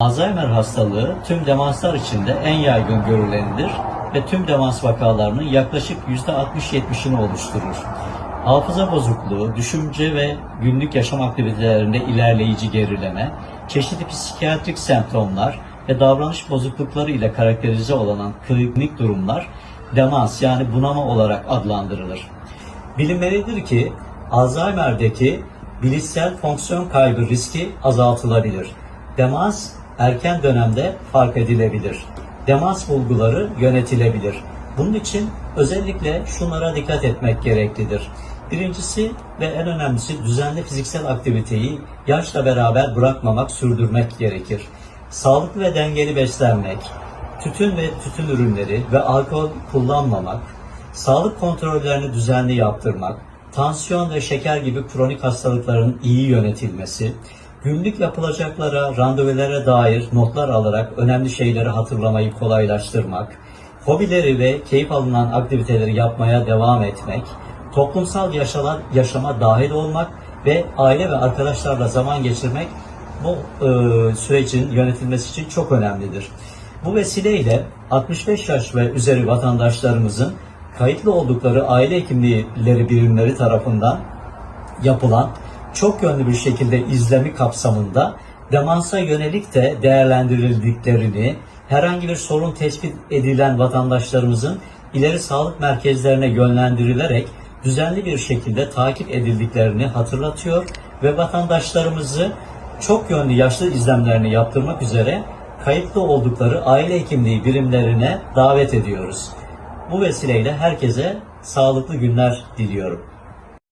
Alzheimer hastalığı tüm demanslar içinde en yaygın görülenidir ve tüm demans vakalarının yaklaşık %60-70'ini oluşturur. Hafıza bozukluğu, düşünce ve günlük yaşam aktivitelerinde ilerleyici gerileme, çeşitli psikiyatrik semptomlar ve davranış bozuklukları ile karakterize olan klinik durumlar demans yani bunama olarak adlandırılır. Bilinmelidir ki Alzheimer'deki bilişsel fonksiyon kaybı riski azaltılabilir. Demans erken dönemde fark edilebilir. Demans bulguları yönetilebilir. Bunun için özellikle şunlara dikkat etmek gereklidir. Birincisi ve en önemlisi düzenli fiziksel aktiviteyi yaşla beraber bırakmamak, sürdürmek gerekir. Sağlıklı ve dengeli beslenmek, tütün ve tütün ürünleri ve alkol kullanmamak, sağlık kontrollerini düzenli yaptırmak, tansiyon ve şeker gibi kronik hastalıkların iyi yönetilmesi, günlük yapılacaklara, randevulara dair notlar alarak önemli şeyleri hatırlamayı kolaylaştırmak, hobileri ve keyif alınan aktiviteleri yapmaya devam etmek, toplumsal yaşama, yaşama dahil olmak ve aile ve arkadaşlarla zaman geçirmek bu e, sürecin yönetilmesi için çok önemlidir. Bu vesileyle 65 yaş ve üzeri vatandaşlarımızın kayıtlı oldukları aile hekimlikleri birimleri tarafından yapılan çok yönlü bir şekilde izlemi kapsamında demansa yönelik de değerlendirildiklerini, herhangi bir sorun tespit edilen vatandaşlarımızın ileri sağlık merkezlerine yönlendirilerek düzenli bir şekilde takip edildiklerini hatırlatıyor ve vatandaşlarımızı çok yönlü yaşlı izlemlerini yaptırmak üzere kayıtlı oldukları aile hekimliği birimlerine davet ediyoruz. Bu vesileyle herkese sağlıklı günler diliyorum.